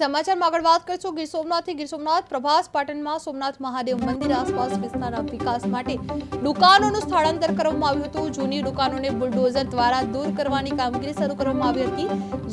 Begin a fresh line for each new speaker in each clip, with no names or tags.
સમાચારમાં આગળ વાત કરીશું. ગીર સોમનાથથી ગીર સોમનાથ, પ્રભાસ પાટણમાં સોમનાથ મહાદેવ મંદિર આસપાસ વિસ્તારના વિકાસ માટે દુકાનોનું સ્થળાંતર કરવામાં આવ્યું હતું. જૂની દુકાનોને બુલડોઝર દ્વારા દૂર કરવાની કામગીરી શરૂ કરવામાં આવી હતી.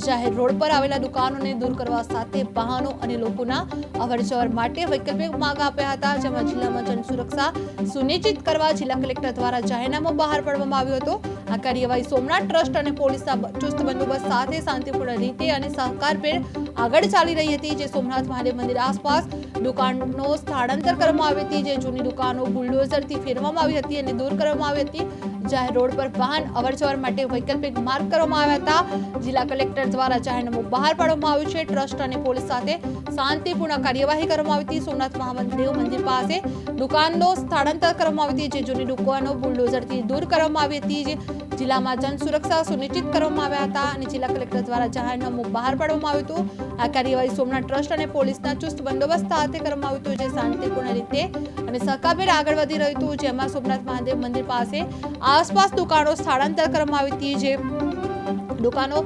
જાહેર રોડ પર આવેલા દુકાનોને દૂર કરવા સાથે વાહનો અને લોકોના અવરજવર માટે વૈકલ્પિક માંગ આપ્યા હતા, જેમાં જિલ્લામાં જન સુરક્ષા સુનિશ્ચિત કરવા જિલ્લા કલેક્ટર દ્વારા જાહેરનામો બહાર પાડવામાં આવ્યો હતો. આ કાર્યવાહી સોમનાથ ટ્રસ્ટ અને પોલીસના ચુસ્ત બંદોબસ્ત સાથે શાંતિપૂર્ણ રીતે અને સહકારભેર આગળ ચાલી રહી હતી, જે સોમનાથ મહાદેવ મંદિર આસપાસ દુકાનનો સ્થળાંતર કરવામાં આવી હતી, જે જૂની દુકાનો બુલડોઝરથી ફેરવામાં આવી હતી અને દૂર કરવામાં આવી હતી. જાહેર રોડ પર વાહન અવરજવર માટે વૈકલ્પિક માર્ગ કરવામાં આવ્યા હતા. જિલ્લા કલેક્ટર દ્વારા જાહેરનામું બહાર પાડવામાં આવ્યું છે. ટ્રસ્ટ અને પોલીસ સાથે શાંતિપૂર્ણ કાર્યવાહી કરવામાં આવી હતી. સોમનાથ મહાદેવ મંદિર પાસે દુકાનનો સ્થળાંતર કરવામાં આવી હતી, જે જૂની દુકાનો બુલડોઝરથી દૂર કરવામાં આવી હતી, જે જિલ્લામાં જન સુરક્ષા સુનિશ્ચિત કરવામાં આવ્યા હતા અને જિલ્લા કલેક્ટર દ્વારા જાહેરનામું બહાર પાડવામાં આવ્યું હતું. આ કાર્યવાહી સોમનાથ ટ્રસ્ટ અને પોલીસના ચુસ્ત બંદોબસ્ત સાથે કરવામાં આવ્યું હતું, જે શાંતિપૂર્ણ રીતે અને સહકાભેર આગળ વધી રહ્યું હતું. જેમાં સોમનાથ મહાદેવ મંદિર પાસે આસપાસ દુકાનો સ્થળાંતર કરવામાં આવી હતી, જે દુકાનો,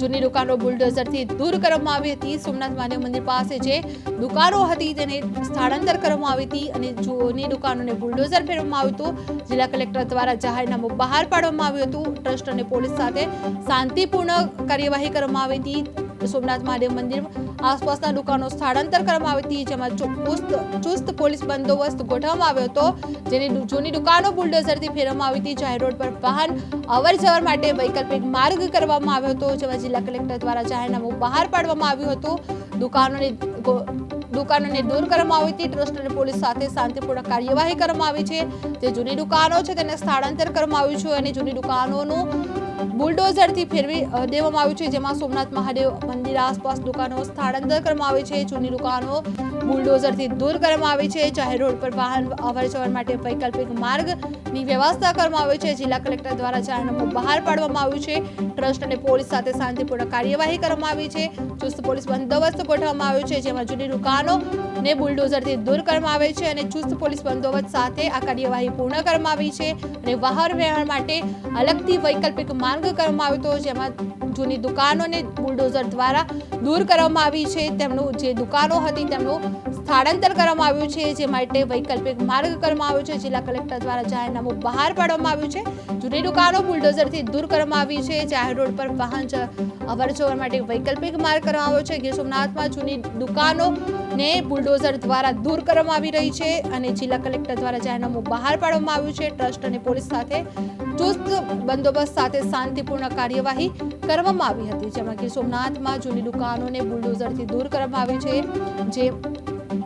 જૂની દુકાનો બુલડોઝરથી દૂર કરવામાં આવી હતી. સોમનાથ મહાદેવ મંદિર પાસે જે દુકાનો હતી તેને સ્થળાંતર કરવામાં આવી હતી અને જૂની દુકાનોને બુલડોઝર ફેરવવામાં આવ્યું હતું. જિલ્લા કલેક્ટર દ્વારા જાહેરનામું બહાર પાડવામાં આવ્યું હતું. ટ્રસ્ટ અને પોલીસ સાથે શાંતિપૂર્ણ કાર્યવાહી કરવામાં આવી હતી. સોમનાથ મહાદેવ મંદિર આસપાસના દુકાનો સ્થળાંતર કરવામાં આવી હતી, જેમાં ચુસ્ત પોલીસ બંદોબસ્ત ગોઠવવામાં આવ્યો હતો, જેની જૂની દુકાનો બુલડોઝરથી ફેરવવામાં આવી હતી, જાહેર રોડ પર વાહન અવર જવર માટે વૈકલ્પિક માર્ગ કરવામાં આવ્યો હતો, જેમાં જિલ્લા કલેક્ટર દ્વારા જાહેરનામું બહાર પાડવામાં આવ્યું હતું. દુકાનોને દુકાનોને દૂર કરવામાં આવી હતી, ટ્રસ્ટ અને પોલીસ સાથે શાંતિપૂર્ણ કાર્યવાહી કરવામાં આવી છે. જે જૂની દુકાનો છે તેને સ્થળાંતર કરવામાં આવ્યું છે, અને જૂની દુકાનોનું બુલડોઝરથી ફેરવી દેવામાં આવ્યું છે, જેમાં સોમનાથ મહાદેવ મંદિર આસપાસ દુકાનો સ્થળાંતર કરવામાં આવી છે જૂની દુકાનો બુલડોઝરથી દૂર કરવામાં આવી છે, જાહેર રોડ પર વાહન અવરજવર માટે વૈકલ્પિક માર્ગની વ્યવસ્થા કરવામાં આવી છે, જિલ્લા કલેક્ટર દ્વારા જાહેરનામું બહાર પાડવામાં આવ્યું છે, ટ્રસ્ટ અને પોલીસ સાથે શાંતિપૂર્ણ કાર્યવાહી કરવામાં આવી છે, ચુસ્ત પોલીસ બંદોબસ્ત ગોઠવવામાં આવ્યો છે, જેમાં જૂની દુકાનો ને બુલડોઝરથી દૂર કરવામાં આવે છે અને ચુસ્ત પોલીસ બંદોબસ્ત સાથે આ કાર્યવાહી પૂર્ણ કરવામાં આવી છે અને વાહન વ્યવહાર માટે અલગથી વૈકલ્પિક માર્ગ કરવામાં આવ્યો હતો જેમાં જૂની દુકાનોને બુલડોઝર દ્વારા દૂર કરવામાં આવી છે. તેમનું જે દુકાનો હતી તેમનું સ્થળાંતર કરવામાં આવ્યું છે. જે માટે વૈકલ્પિક માર્ગ કરવામાં આવ્યો છે. જિલ્લા કલેક્ટર દ્વારા જાહેરનામું બહાર પાડવામાં આવ્યું છે. જૂની દુકાનો બુલડોઝરથી દૂર કરવામાં આવી છે. જાહેર રોડ પર વાહન અવરજવર માટે વૈકલ્પિક માર્ગ કરવામાં આવ્યો છે. ગીર સોમનાથમાં જૂની દુકાનો ને બુલડોઝર દ્વારા દૂર કરવામાં આવી રહી છે અને જિલ્લા કલેક્ટર દ્વારા જાહેરનામું બહાર પાડવામાં આવ્યું છે. ટ્રસ્ટ અને પોલીસ સાથે ચુસ્ત બંદોબસ્ત સાથે શાંતિપૂર્ણ કાર્યવાહી કરવામાં આવી હતી, જેમાં ગીર સોમનાથમાં જૂની દુકાનોને બુલડોઝરથી દૂર કરવામાં આવી છે, જે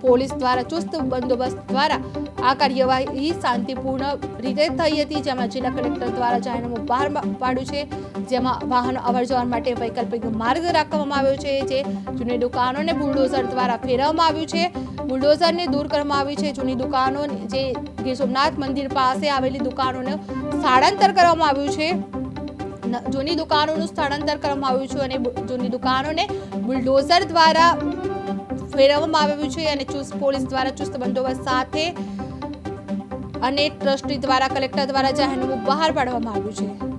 પોલીસ દ્વારા ચુસ્ત બંદોબસ્ત દ્વારા આ કાર્યવાહી શાંતિપૂર્ણ રીતે થઈ હતી, જેમાં જિલ્લા કલેક્ટર દ્વારા જાહેરનામું બહાર પાડ્યું છે, જેમાં વાહન અવરજવર માટે વૈકલ્પિક માર્ગ રાખવામાં આવ્યો છે, જે જૂની દુકાનોને બુલડોઝર દ્વારા ફેરવવામાં આવ્યું છે, બુલડોઝરને દૂર કરવામાં આવી છે, જૂની દુકાનો જે ગીર સોમનાથ મંદિર પાસે આવેલી દુકાનોને સ્થળાંતર કરવામાં આવ્યું છે. જૂની દુકાનોનું સ્થળાંતર કરવામાં આવ્યું છે અને જૂની દુકાનોને બુલડોઝર દ્વારા ફેરવવામાં આવ્યું છે અને ચુસ્ત પોલીસ દ્વારા ચુસ્ત બંદોબસ્ત સાથે અને ટ્રસ્ટી દ્વારા, કલેક્ટર દ્વારા જાહેરનામું બહાર પાડવામાં આવ્યું છે.